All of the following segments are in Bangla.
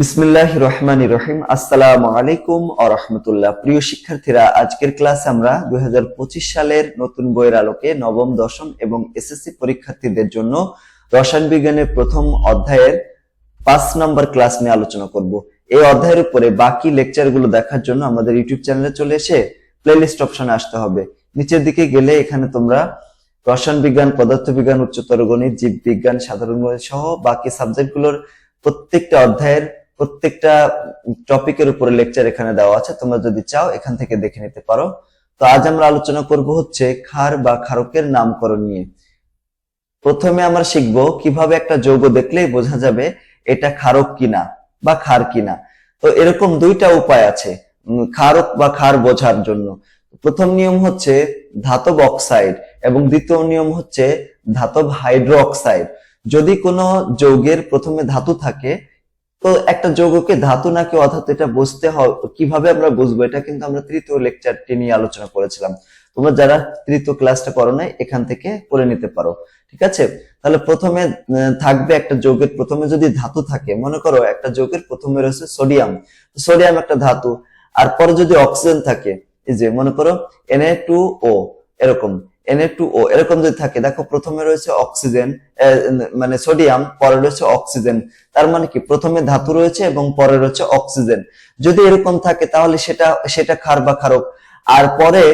বিসমিল্লাহ রহমান রহিম। আসসালামু আলাইকুম ও রহমতুল্লাহ। প্রিয় শিক্ষার্থীরা, আজকের ক্লাসে আমরা দুই সালের নতুন বইয়ের আলোকে নবম, দশম এবং এসএসসি পরীক্ষার্থীদের জন্য রসায়ন বিজ্ঞানের প্রথম অধ্যায়ের পাঁচ নম্বর ক্লাস নিয়ে আলোচনা করব। এই অধ্যায়ের উপরে বাকি লেকচারগুলো দেখার জন্য আমাদের ইউটিউব চ্যানেলে চলে এসে প্লেলিস্ট অপশনে আসতে হবে। নিচের দিকে গেলে এখানে তোমরা রসায়ন বিজ্ঞান, পদার্থবিজ্ঞান, উচ্চতর গণিত জীব বিজ্ঞান সাধারণ সহ বাকি সাবজেক্টগুলোর প্রত্যেকটা অধ্যায়ের প্রত্যেকটা টপিকের উপরে লেকচার এখানে দেওয়া আছে, তোমরা যদি চাও এখান থেকে দেখে নিতে পারো। তো আজ আমরা আলোচনা করব হচ্ছে ক্ষার বা ক্ষারকের নামকরণ নিয়ে। প্রথমে আমরা শিখব কীভাবে একটা যৌগ দেখলেই বোঝা যাবে এটা ক্ষারক কিনা বা ক্ষার কিনা। তো এরকম দুইটা উপায় আছে ক্ষারক বা ক্ষার বোঝার জন্য। প্রথম নিয়ম হচ্ছে ধাতব অক্সাইড এবং দ্বিতীয় নিয়ম হচ্ছে ধাতব হাইড্রো অক্সাইড যদি কোনো যৌগের প্রথমে ধাতু থাকে তো একটা যৌগকে ধাতু নাকি অধাতু, এটা বুঝতে হয় কীভাবে আমরা বুঝব? এটা কিন্তু আমরা তৃতীয় লেকচারটি নিয়ে আলোচনা করেছিলাম। তোমরা যারা তৃতীয় ক্লাসটা করো নাই, এখান থেকে করে নিতে পারো, ঠিক আছে? তাহলে প্রথমে থাকবে একটা যৌগের, প্রথমে যদি ধাতু থাকে, মনে করো একটা যৌগের প্রথমে রয়েছে সোডিয়াম। সোডিয়াম একটা ধাতু, আর পরে যদি অক্সিজেন থাকে, এই যে মনে করো Na2O এরকম। Na2O এরকম যদি থাকে, দেখো প্রথমে রয়েছে অক্সিজেন মানে সোডিয়াম, পরে রয়েছে অক্সিজেন। তার মানে কি? প্রথমে ধাতু রয়েছে এবং পরে রয়েছে অক্সিজেন। যদি এরকম থাকে, তাহলে সেটা সেটা ক্ষার বা ক্ষারক। আর পরে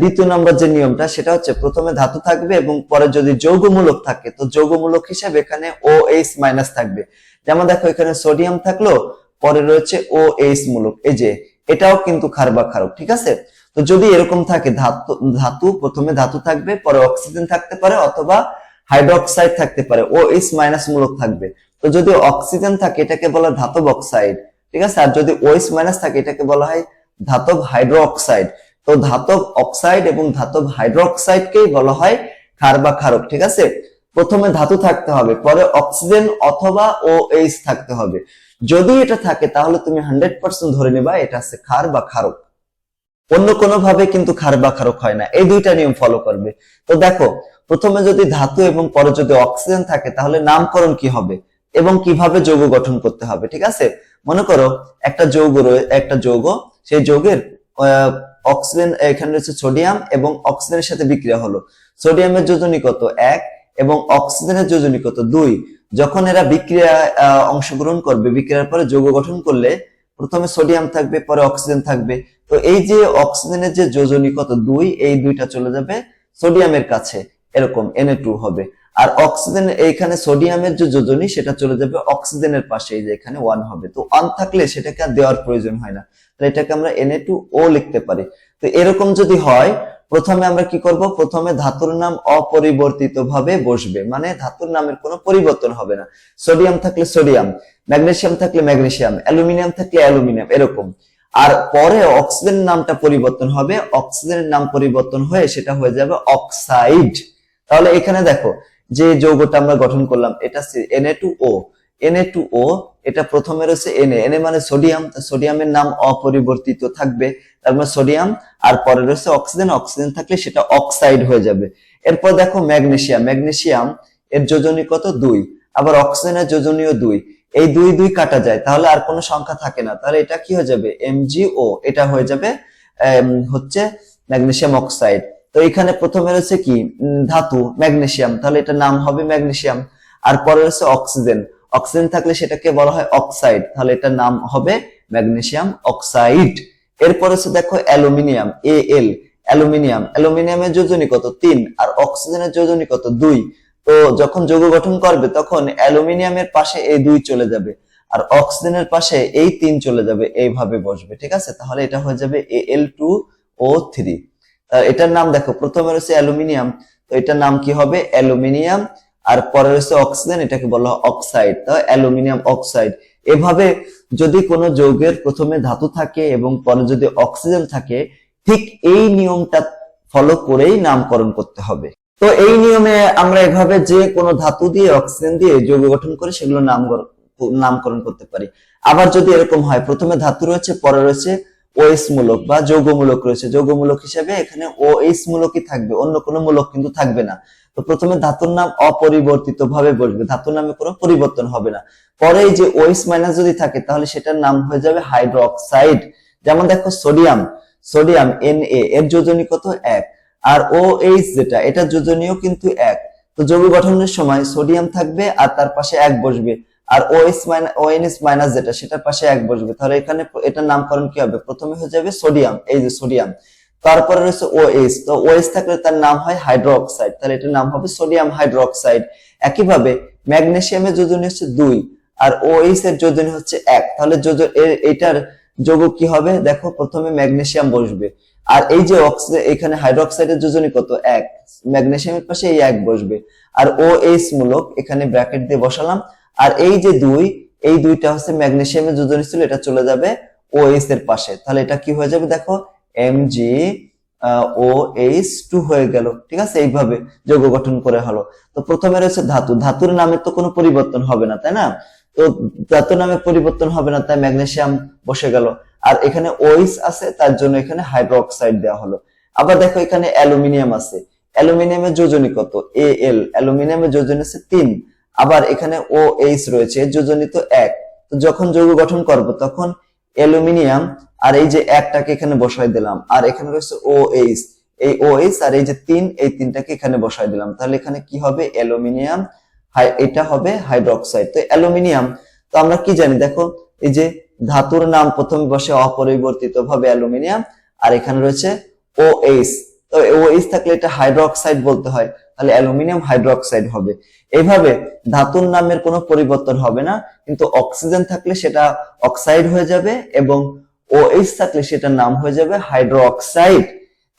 দ্বিতীয় নম্বর যে নিয়মটা, সেটা হচ্ছে প্রথমে ধাতু থাকবে এবং পরে যদি যৌগমূলক থাকে, তো যৌগমূলক হিসেবে এখানে ও এইচ মাইনাস থাকবে। যেমন দেখো, এখানে সোডিয়াম থাকল, পরে রয়েছে ও এইচ মূলক। এই যে, এটাও কিন্তু ক্ষার বা ক্ষারক, ঠিক আছে? তো যদি এরকম থাকে, ধাতু ধাতু, প্রথমে ধাতু থাকবে, পরে অক্সিজেন থাকতে পারে, অথবা হাইড্রোক্সাইড থাকতে পারে, ও এইচ মাইনাস মূলক থাকবে। তো যদি অক্সিজেন থাকে, এটাকে বলা ধাতব অক্সাইড, ঠিক আছে? আর যদি ওএইচ মাইনাস থাকে, এটাকে বলা হয় ধাতব হাইড্রো তো ধাতব অক্সাইড এবং ধাতব হাইড্রো বলা হয় ক্ষার বা ক্ষারক ঠিক আছে? প্রথমে ধাতু থাকতে হবে, পরে অক্সিজেন অথবা ও এইচ থাকতে হবে। যদি এটা থাকে, তাহলে তুমি হান্ড্রেড পার্সেন্ট ধরে নেবা, এটা আছে ক্ষার বা ক্ষারক অন্য কোনো ভাবে কিন্তু ক্ষার বা ক্ষারক হয় না। এই দুইটা নিয়ম ফলো করবে। তো দেখো, প্রথমে যদি ধাতু এবং পরে যদি অক্সিজেন থাকে, তাহলে নামকরণ কি হবে? এবং কীভাবে যৌগ গঠন করতে হবে, ঠিক আছে? মনে করো, একটা যৌগ একটা যৌগ, সেই যৌগের অক্সিজেন এখানে রয়েছে সোডিয়াম এবং অক্সিজেনের সাথে বিক্রিয়া হলো। সোডিয়ামের যোজনী কত? এক। এবং অক্সিজেনের যোজনী কত? দুই। যখন এরা বিক্রিয়া অংশগ্রহণ করবে, বিক্রিয়ার পরে যৌগ গঠন করলে প্রথমে সোডিয়াম থাকবে, পরে অক্সিজেন থাকবে। তো এই যে অক্সিজেনের যে যোজনী কত দুই, এই দুইটা চলে যাবে সোডিয়ামের কাছে। এরকম এনএ টু হবে। আর অক্সিজেন এইখানে সোডিয়ামের যে যোজনী, সেটা চলে যাবে অক্সিজেনের পাশে, এই যে এখানে ওয়ান হবে। তো ওয়ান থাকলে সেটাকে আর দেওয়ার প্রয়োজন হয় না। তাহলে এটাকে আমরা এনএ টু ও লিখতে পারি। তো এরকম যদি হয়, প্রথমে আমরা কি করব? প্রথমে ধাতুর নাম অপরিবর্তিত ভাবে বসবে। মানে ধাতুর নামের কোনো পরিবর্তন হবে না। সোডিয়াম থাকলে সোডিয়াম, ম্যাগনেসিয়াম থাকলে ম্যাগনেসিয়াম, অ্যালুমিনিয়াম থাকলে অ্যালুমিনিয়াম, এরকম। আর পরে অক্সিজেন নামটা পরিবর্তন হবে, অক্সিজেনের নাম পরিবর্তন হয়ে সেটা হয়ে যাবে অক্সাইড। তাহলে এখানে দেখো, যে যৌগটা আমরা গঠন করলাম, এটা Na2O Na2O এটা প্রথমে রয়েছে Na Na মানে সোডিয়াম সোডিয়ামের নাম অপরিবর্তিত থাকবে, তার মানে সোডিয়াম, আর পরে রয়েছে অক্সিজেন অক্সিজেন থাকলে সেটা অক্সাইড হয়ে যাবে। এরপর দেখো ম্যাগনেসিয়াম ম্যাগনেসিয়াম এর যোজনী কত? দুই। আবার অক্সিজেনের যোজনীয় দুই। এই দুই দুই কাটা যায়, তাহলে আর কোনো সংখ্যা থাকে না। তাহলে এটা কি হয়ে যাবে? এমজিও এটা হয়ে যাবে হচ্ছে ম্যাগনেসিয়াম অক্সাইড। তো এখানে প্রথমে রয়েছে কি? ধাতু, ম্যাগনেসিয়াম। তাহলে এটা নাম হবে ম্যাগনেসিয়াম। আর পরে রয়েছে অক্সিজেন। অক্সিজেন থাকলে সেটাকে বলা হয় অক্সাইড। তাহলে এটা নাম হবে ম্যাগনেসিয়াম অক্সাইড। এরপর হচ্ছে দেখো অ্যালুমিনিয়াম এ এল অ্যালুমিনিয়াম। অ্যালুমিনিয়ামের যোজনী কত? তিন। আর অক্সিজেনের যোজনী কত? দুই। তো যখন যৌগ গঠন করবে, তখন অ্যালুমিনিয়ামের পাশে এই দুই চলে যাবে আর অক্সিজেনের পাশে এই তিন চলে যাবে, এইভাবে বসবে, ঠিক আছে? তাহলে এটা হয়ে যাবে এল টু ও থ্রি এটার নাম দেখো প্রথমে রয়েছে অ্যালুমিনিয়াম, তো এটার নাম কি হবে? অ্যালুমিনিয়াম আর পরে রয়েছে অক্সিজেন, এটাকে বলা হয় অক্সাইড। তো অ্যালুমিনিয়াম অক্সাইড। এভাবে যদি কোনো যৌগের প্রথমে ধাতু থাকে এবং পরে যদি অক্সিজেন থাকে, ঠিক এই নিয়মটা ফলো করেই নামকরণ করতে হবে। তো এই নিয়মে আমরা এভাবে যে কোনো ধাতু দিয়ে অক্সিজেন দিয়ে যৌগ গঠন করে সেগুলো নাম নামকরণ করতে পারি। আবার যদি এরকম হয়, প্রথমে ধাতু রয়েছে, পরে রয়েছে ওএস মূলক বা যৌগমূলক রয়েছে। যৌগমূলক হিসেবে এখানে ওএস মূলকই থাকবে, অন্য কোনো মূলক কিন্তু থাকবে না। তো প্রথমে ধাতুর নাম অপরিবর্তিত ভাবে বসবে, ধাতুর নামে কোনো পরিবর্তন হবে না। পরে যে ওএস মাইনাস যদি থাকে, তাহলে সেটার নাম হয়ে যাবে হাইড্রোক্সাইড যেমন দেখো সোডিয়াম সোডিয়াম এন এর যোজনী কত এক। আর ও এইচ যেটা, এটা যোজনীয় কিন্তু এক। তো যৌগ গঠনের সময় সোডিয়াম থাকবে আর তার পাশে এক বসবে। আর ওএস ওএনএস মাইনাস যেটা, সেটার পাশে এক বসবে। তাহলে এখানে এটার নামকরণ কি হবে? প্রথমে হয়ে যাবে সোডিয়াম এই যে সোডিয়াম তারপরে রয়েছে ওএস তো ওএস থাকলে তার নাম হয় হাইড্রোক্সাইড তাহলে এটার নাম হবে সোডিয়াম হাইড্রোক্সাইড একইভাবে ম্যাগনেসিয়ামের যোজনী হচ্ছে দুই, আর ওএইচ এর যোজনী হচ্ছে এক। তাহলে যোজন এটার যৌগ কি হবে? দেখো, প্রথমে ম্যাগনেসিয়াম বসবে। আর এই যে এখানে হাইড্রোক্সাইডের যোজনী কত? এক। ম্যাগনেসিয়ামের পাশে এই এক বসবে। আর ও এইচ মূলক, এখানে ব্র্যাকেট দিয়ে বসালাম। আর এই যে দুই, এই দুইটা হচ্ছে ম্যাগনেসিয়ামের যোজনী ছিল, এটা চলে যাবে ও এইচ এর পাশে। তাহলে এটা কি হয়ে যাবে দেখো? M G O H two হয়ে গেল। ঠিক আছে? এইভাবে যৌগ গঠন করে হলো। তো প্রথমে রয়েছে ধাতু। ধাতুর নামে তো কোনো পরিবর্তন হবে না, তাই না? তো ধাতুর নামে পরিবর্তন হবে না, তাই ম্যাগনেসিয়াম বসে গেল। আর এখানে ওইস আছে, তার জন্য এখানে হাইড্রোক্সাইড দেওয়া হলো। আবার দেখো এখানে অ্যালুমিনিয়াম আছে। অ্যালুমিনিয়ামের যোজনী কত? এ এল অ্যালুমিনিয়ামের যোজনী আছে তিন। আবার এখানে ও এইচ রয়েছে যোজনী তো এক। তো যখন যৌগ গঠন করব, তখন অ্যালুমিনিয়াম আর এই যে একটাকে এখানে বসাই দিলাম, আর এখানে রয়েছে ও এইচ এই ও এইচ আর এই যে তিন, এই তিনটাকে এখানে বসাই দিলাম। তাহলে এখানে কি হবে? অ্যালুমিনিয়াম এটা হবে হাইড্রোক্সাইড তো অ্যালুমিনিয়াম তো আমরা কি জানি? দেখো, এই যে ধাতুর নাম প্রথমে বসে অপরিবর্তিত ভাবে অ্যালুমিনিয়াম, আর এখানে রয়েছে ও এইচ তো ও এইচ থাকলে এটা হাইড্রোক্সাইড বলতে হয়, তাহলে অ্যালুমিনিয়াম হাইড্রোক্সাইড হবে। এইভাবে ধাতুর নামের কোনো পরিবর্তন হবে না, কিন্তু অক্সিজেন থাকলে সেটা অক্সাইড হয়ে যাবে এবং ও এইচ থাকলে সেটার নাম হয়ে যাবে হাইড্রোক্সাইড।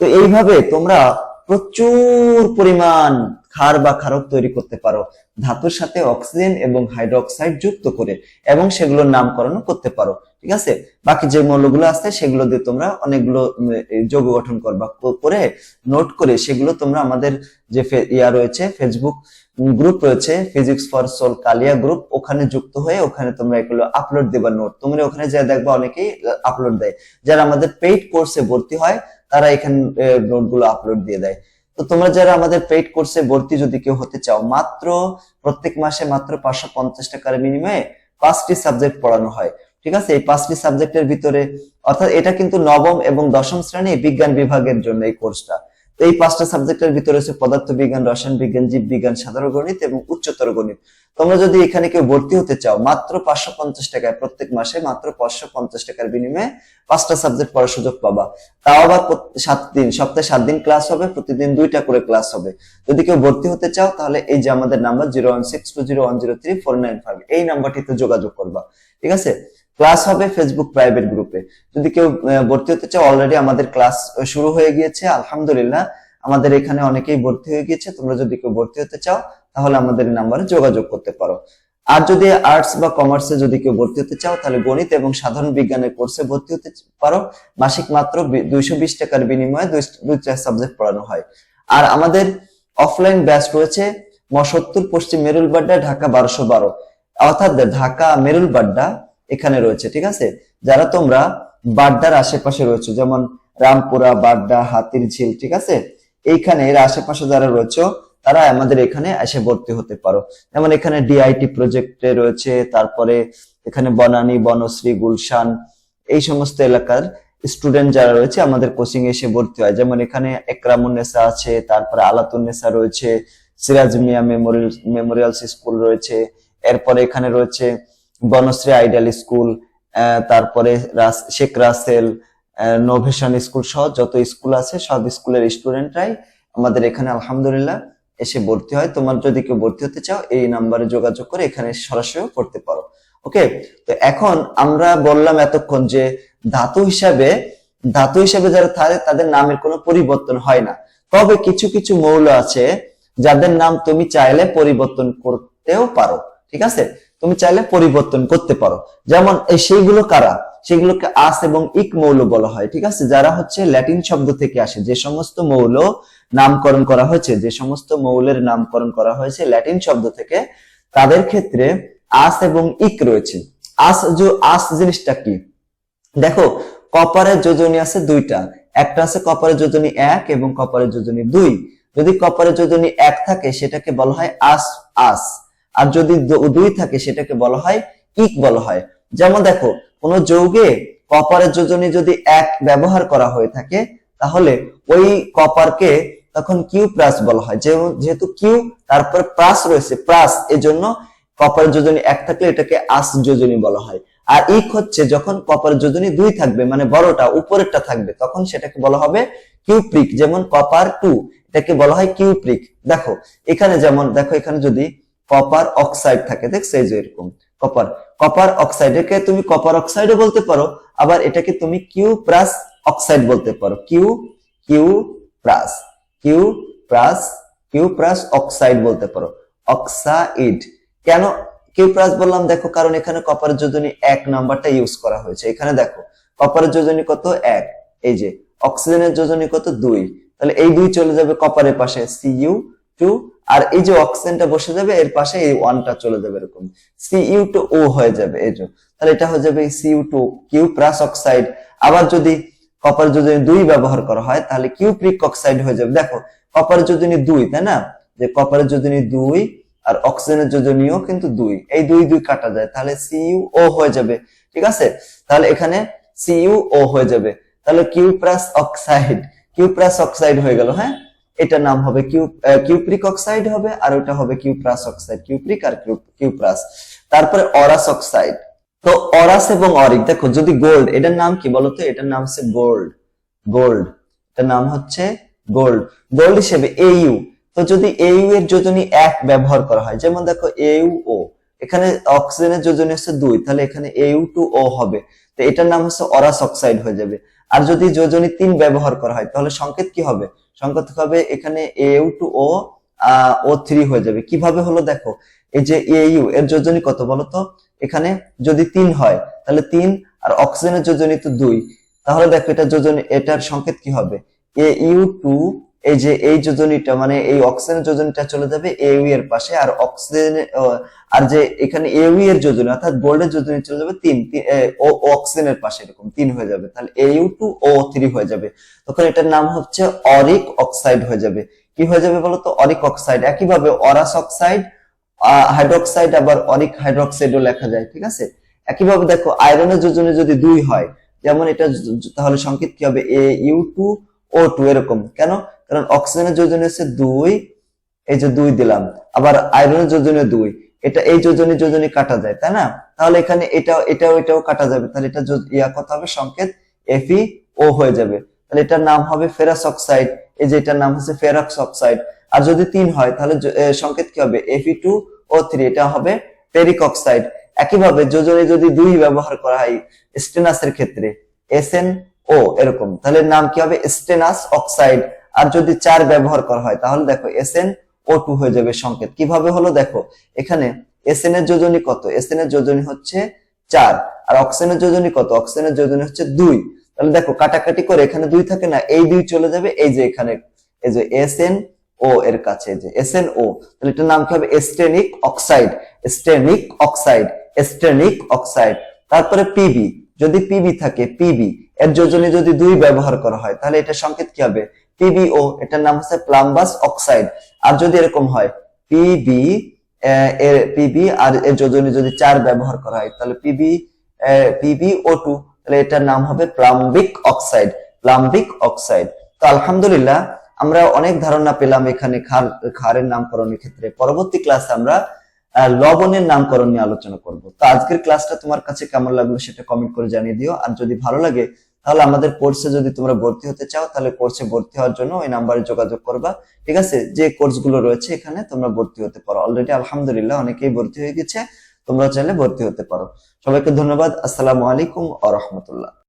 তো এইভাবে তোমরা প্রচুর পরিমাণ ক্ষার বা ক্ষারক তৈরি করতে পারো। ধাতুর সাথে অক্সিজেন এবং হাইড্রোক্সাইড যুক্ত করে এবং সেগুলোর নামকরণ করতে পারো, ঠিক আছে? বাকি যে মৌলগুলো আছে, সেগুলো দিয়ে তোমরা অনেকগুলো যৌগ গঠন করবা। করে নোট করে সেগুলো তোমরা আমাদের যে ইয়া রয়েছে ফেসবুক গ্রুপ রয়েছে physics for soul Kalia group ওখানে যুক্ত হয়ে ওখানে তোমরা এগুলো আপলোড দেবা নোট। তোমরা ওখানে যা দেখবা অনেকেই আপলোড দেয়। যারা আমাদের পেইড কোর্সে ভর্তি হয়, তারা এখানে নোটগুলো আপলোড দিয়ে দেয়। তো তোমরা যারা আমাদের পেইড কোর্সে ভর্তি যদি কেউ হতে চাও, মাত্র প্রত্যেক মাসে মাত্র পাঁচশো পঞ্চাশ টাকার বিনিময়ে পাঁচটি সাবজেক্ট পড়ানো হয়। ঠিক আছে? এই পাঁচটি সাবজেক্টের ভিতরে অর্থাৎ এটা কিন্তু নবম এবং দশম শ্রেণি বিজ্ঞান বিভাগের জন্য এই কোর্সটা এই পাঁচটা সাবজেক্টের ভিতরে হচ্ছে পদার্থ বিজ্ঞান রসায়ন বিজ্ঞান জীব বিজ্ঞান সাধারণ গণিত এবং উচ্চতর গণিত। তোমরা যদি এখানে কেউ ভর্তি হতে চাও, মাত্র পাঁচশো পঞ্চাশ টাকায় প্রত্যেক মাসে মাত্র পাঁচশো পঞ্চাশ টাকার বিনিময়ে পাঁচটা সাবজেক্ট পড়ার সুযোগ পাবা। তাও আবার সাত দিন, সপ্তাহে সাত দিন ক্লাস হবে, প্রতিদিন দুইটা করে ক্লাস হবে। যদি কেউ ভর্তি হতে চাও, তাহলে এই যে আমাদের number zero one six two zero one zero three four nine five এই নাম্বারটিতে যোগাযোগ করবা। ঠিক আছে? ক্লাস হবে ফেসবুক প্রাইভেট গ্রুপে যদি কেউ ভর্তি হতে চাও অলরেডি আমাদের ক্লাস শুরু হয়ে গিয়েছে, আলহামদুলিল্লাহ। আমাদের এখানে অনেকেই ভর্তি হয়ে গিয়েছে, তোমরা যদি কেউ ভর্তি হতে চাও, তাহলে আমাদের নাম্বারে যোগাযোগ করতে পারো। আর যদি আর্টস বা কমার্সে যদি কেউ ভর্তি হতে চাও, তাহলে গণিত এবং সাধারণ বিজ্ঞানের কোর্সে ভর্তি হতে পারো। মাসিক মাত্র দুইশো বিশ টাকার বিনিময়ে দুই- দুইটা সাবজেক্ট পড়ানো হয়। আর আমাদের অফলাইন ব্যাচ রয়েছে মসত্তর পশ্চিম মেরুলবাড্ডা, ঢাকা বারোশো বারো। অর্থাৎ ঢাকা মেরুলবাড্ডা এখানে রয়েছে, ঠিক আছে? যারা তোমরা বাড্ডার আশেপাশে রয়েছে, যেমন রামপুরা, বাড্ডা হাতির ঝিল ঠিক আছে? এইখানে এর আশেপাশে যারা রয়েছে, তারা আমাদের এখানে এসে ভর্তি হতে পারো। যেমন এখানে ডিআইটি প্রজেক্টে রয়েছে, তারপরে এখানে বনানী, বনশ্রী, গুলশান, এই সমস্ত এলাকার স্টুডেন্ট যারা রয়েছে, আমাদের কোচিং এসে ভর্তি হয়। যেমন এখানে একরামুন্নেসা আছে, তারপরে আলাতুন্নেসা রয়েছে, Siraj Mia memorial memorial school রয়েছে, এরপরে এখানে রয়েছে বনশ্রী আইডিয়াল স্কুল তারপরে শেখ রাসেল নোভেশন স্কুল সহ যত স্কুল আছে, সব স্কুলের স্টুডেন্টরাই আমাদের এখানে আলহামদুলিল্লাহ এসে ভর্তি হয়। তোমার যদি কেউ ভর্তি হতে চাও, এই নাম্বারে যোগাযোগ করে এখানে সরাসরি পড়তে পারো। ওকে তো এখন আমরা বললাম এতক্ষণ যে ধাতু হিসাবে ধাতু হিসাবে যারা থাকে, তাদের নামের কোনো পরিবর্তন হয় না। তবে কিছু কিছু মৌল আছে, যাদের নাম তুমি চাইলে পরিবর্তন করতেও পারো। ঠিক আছে? তুমি চাইলে পরিবর্তন করতে পারো। যেমন, এই সেইগুলো কারা? সেগুলোকে আস এবং ইক মৌল বলা হয়, ঠিক আছে? যারা হচ্ছে ল্যাটিন শব্দ থেকে আসে। যে সমস্ত মৌল নামকরণ করা হয়েছে, যে সমস্ত মৌলের নামকরণ করা হয়েছে ল্যাটিন শব্দ থেকে, তাদের ক্ষেত্রে আস এবং ইক রয়েছে। আস যে, আস জিনিসটা কি? দেখো, কপারের যোজনী আছে দুইটা। একটা আছে কপারের যোজনী এক এবং কপারের যোজনী দুই। যদি কপারের যোজনী এক থাকে, সেটাকে বলা হয় আস আস। আর যদি দুই থাকে, সেটাকে বলা হয় ইক বলা হয়। যেমন দেখো, কোন যৌগে কপারের যোজনী যদি এক ব্যবহার করা হয়ে থাকে, তাহলে ওই কপারকে তখন কিউ প্লাস বলা হয়। যেহেতু কিউ, তারপর প্লাস রয়েছে প্লাস এজন্য কপার যোজনী এক থাকলে এটাকে আস যোজনী বলা হয়। আর ইক হচ্ছে যখন কপার যোজনী দুই থাকবে মানে বড়টা, উপরেরটা থাকবে, তখন সেটাকে বলা হবে কিউপ্রিক। যেমন কপার টু, এটাকে বলা হয় কিউপ্রিক। দেখো, এখানে যেমন, দেখো এখানে যদি কপার অক্সাইড থাকে। দেখছ এই যে এরকম কপার কপার অক্সাইড একে তুমি কপার অক্সাইডও বলতে পারো, আবার এটাকে তুমি কিউ প্লাস অক্সাইড বলতে পারো। Q Q plus Q plus Q plus oxide বলতে পারো। অক্সাইড কেন কিউ প্লাস বললাম? দেখো, কারণ এখানে কপার যোজনী এক নাম্বারটা ইউজ করা হয়েছে। এখানে দেখো কপার যোজনী কত? এক। এই যে অক্সিজেনের যোজনী কত? দুই। তাহলে এই দুই চলে যাবে কপারের পাশে। সিইউ টু আর এই যে অক্সিজেনটা বসে যাবে, এর পাশে এই ওয়ানটা চলে যাবে এরকম। সিইউ টু ও হয়ে যাবে, এই যে। তাহলে এটা হয়ে যাবে CU two Q plus oxide আবার যদি কপার যোজনী দুই ব্যবহার করা হয়, তাহলে কিউপ্রিক অক্সাইড হয়ে যাবে। দেখো কপার যোজনী দুই, তাই না? যে কপারের যোজনী দুই আর অক্সিজেনের যোজনীও কিন্তু দুই। এই দুই দুই কাটা যায়, তাহলে সিইউ ও হয়ে যাবে। ঠিক আছে? তাহলে এখানে সিইউ ও হয়ে যাবে। তাহলে Q plus oxide Q plus oxide হয়ে গেল হ্যাঁ? এটার নাম হবে কিউ কিউপ্রিক অক্সাইড হবে আর ওটা হবে কিউ প্লাস অক্সাইড। কিউপ্রিক আর কিউ প্লাস তারপরে অরাস অক্সাইড। তো অরাস এবং অরিক, দেখো, যদি গোল্ড, এটার নাম কি বলতো? এটার নাম হচ্ছে গোল্ড। গোল্ড। এটার নাম হচ্ছে গোল্ড। গোল্ড হিসেবে এইউ তো যদি এইউ এর যোজনী এক ব্যবহার করা হয়, যেমন দেখো এইউ ও এখানে অক্সিজেনের যোজনী হচ্ছে দুই, তাহলে এখানে এইউ টু ও হবে। তো এটার নাম হচ্ছে অরাস অক্সাইড হয়ে যাবে। আর যদি যোজনী তিন ব্যবহার করা হয়, তাহলে সংকেত কি হবে? সংকেত হবে এখানে এইউ টু ও ও থ্রি হয়ে যাবে। কীভাবে হলো দেখো, এই যে এইউ এর যোজনী কত বলতো এখানে যদি তিন হয়, তাহলে তিন, আর অক্সিজেনের যোজনী তো দুই। তাহলে দেখো এটা যোজনী, এটার সংকেত কি হবে? এ ইউ টু এই যে এই যোজনীটা মানে এই অক্সিজেনের যোজনীটা চলে যাবে এউ এর পাশে, আর অক্সিজেন আর যে এখানে এউ এর যোজনী, অর্থাৎ গোল্ডের যোজনী চলে যাবে তিন ও অক্সিজেনের পাশে এরকম, তিন হয়ে যাবে। তাহলে এইউ টু ও থ্রি হয়ে যাবে। তখন এটার নাম হচ্ছে অরিক অক্সাইড হয়ে যাবে। কি হয়ে যাবে বলতো? অরিক অক্সাইড একইভাবে অরাস অক্সাইড হাইড্রোক্সাইড আবার অরিক হাইড্রোক্সাইডও লেখা যায়, ঠিক আছে? একইভাবে দেখো আয়রনের যোজনে যদি দুই হয়, যেমন এটা, তাহলে সংকেত কি হবে? A U two O two এরকম। কেন? কারণ অক্সিজেনের যোজনে হচ্ছে দুই, এই যে দুই দিলাম। আবার আয়রনের যোজনে দুই। এটা এই যোজনে যোজনে কাটা যায়, তাই না? তাহলে এখানে এটা এটাও এটাও কাটা যাবে। তাহলে এটা ইয়া কত হবে? সংকেত এফি ও হয়ে যাবে। তাহলে এটার নাম হবে ফেরাস অক্সাইড। এই যে এটার নাম হচ্ছে ফেরাক্স অক্সাইড। আর যদি তিন হয়, তাহলে সংকেত কি হবে? এফি টু ও থ্রি এটা হবে পেরিক অক্সাইড। একইভাবে যোজনে যদি দুই ব্যবহার করা হয়, স্টেনাসের ক্ষেত্রে এসএন ও এরকম। তাহলে নাম কি হবে? স্টেনাস অক্সাইড। আর যদি চার ব্যবহার করা হয়, তাহলে দেখো এসএন ও টু হয়ে যাবে সংকেত। কীভাবে হলো? দেখো, এখানে এসএন এর যোজনী কত? এসএন এর যোজনী হচ্ছে চার। আর অক্সিজেনের যোজনী কত? অক্সিজেনের যোজনী হচ্ছে দুই। তাহলে দেখো, কাটাকাটি করে এখানে দুই থাকে না, এই দুই চলে যাবে, এই যে এখানে, এই যে এসএন ও এর কাছে যে এসএন ও তাহলে এটার নাম কি হবে? Stannic oxide. Stannic oxide. Stannic oxide. তারপরে পিবি যদি পিবি থাকে পিবি এর যোজনী যদি দুই ব্যবহার করা হয়, তাহলে এটা সংকেত কি হবে? পিবিও এটার নাম হচ্ছে প্লাম্বাস অক্সাইড আর যদি এরকম হয় পিবি এর পিবি আর এর যোজনী যদি চার ব্যবহার করা হয়, তাহলে পিবি পিবি ও টু তাহলে এটার নাম হবে প্লাম্বিক অক্সাইড প্লাম্বিক অক্সাইড তো আলহামদুলিল্লাহ, আমরা অনেক ধারণা পেলাম এখানে খার, খারের নামকরণের ক্ষেত্রে। পরবর্তী ক্লাসে আমরা লবণের নামকরণ নিয়ে আলোচনা করব। তো আজকের ক্লাসটা তোমার কাছে কেমন লাগল সেটা কমেন্ট করে জানিয়ে দিও। আর যদি ভালো লাগে তাহলে আমাদের কোর্সে যদি তোমরা ভর্তি হতে চাও, তাহলে কোর্সে ভর্তি হওয়ার জন্য ওই নাম্বারে যোগাযোগ করবা। ঠিক আছে? যে কোর্সগুলো রয়েছে এখানে তোমরা ভর্তি হতে পারো। অলরেডি আলহামদুলিল্লাহ অনেকেই ভর্তি হয়ে গেছে, তোমরা চাইলে ভর্তি হতে পারো। সবাইকে ধন্যবাদ। আসসালামু আলাইকুম আ রহমতুল্লাহ।